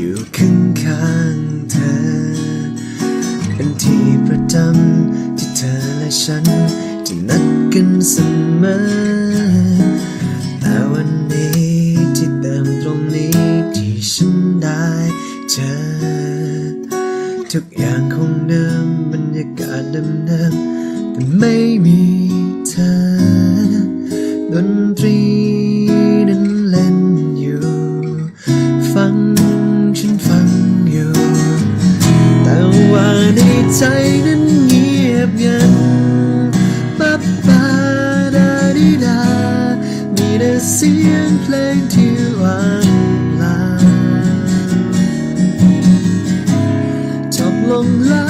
อยู่ข้างข้างเธอ เป็นที่ประจำที่เธอและฉันจะนัดกันเสมอ แต่วันนี้ที่เติมตรงนี้ที่ฉันได้เจอ ทุกอย่างคงเดิมบรรยากาศเดิมๆแต่ไม่มีเธอ จบ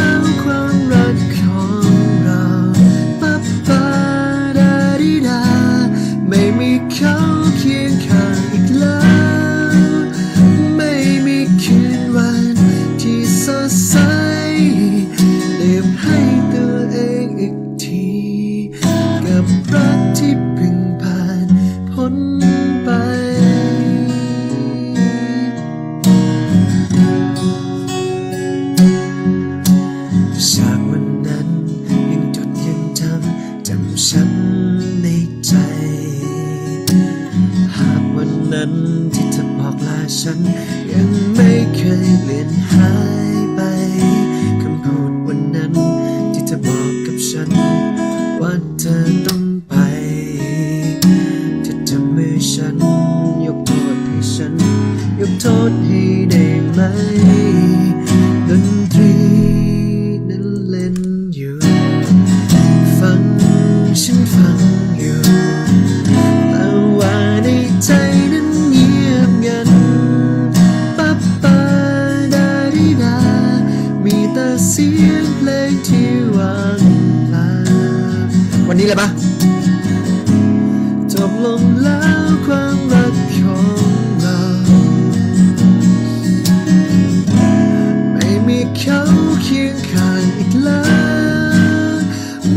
นนั้นที่เธอบอกลาฉัน ยังไม่เคยเลือนหายไปคำพูดวันนั้นที่เธอบอกกับฉัน ว่าเธอต้องไปเธอจับมือฉัน ยกโทษให้ฉัน ยกโทษให้ได้ไหม สียงเพลงที่ว่างเปล่าวันนี้เลยปะจบลงแล้วความรักของเรา ไม่มีเขาเคียงข้างอีกแล้ว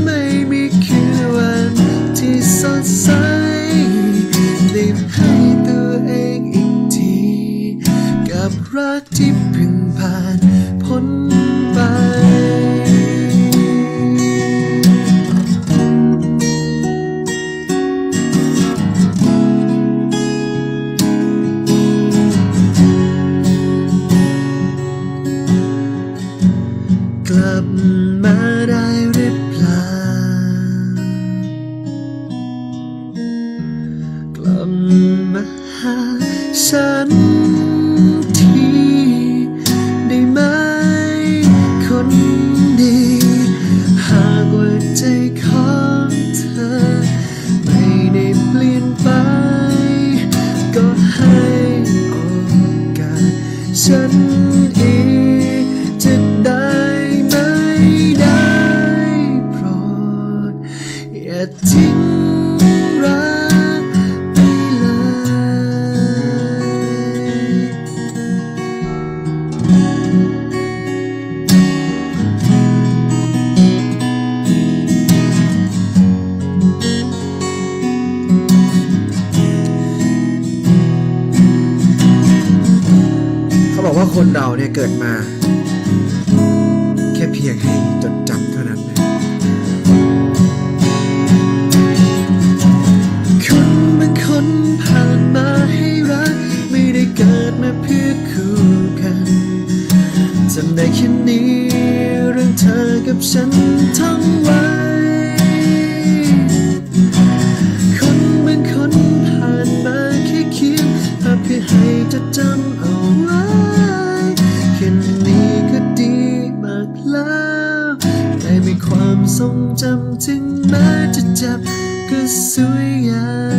ไม่มีคืนวันที่สดใสรีบให้ตัวเองอีกที กับรักที่เพิ่ง ลับมาได้หรือเปล่ากลับมาหาฉัน เขาบอกว่าคนเราเนี่ยเกิดมา แค่เพียงให้จดจำเท่านั้นนะคนบางคนผ่านมาให้รัก ไม่ได้เกิดมาเพื่อคู่กันจำได้แค่นี้เรื่องเธอกับฉันทั้งวัน Cause we are.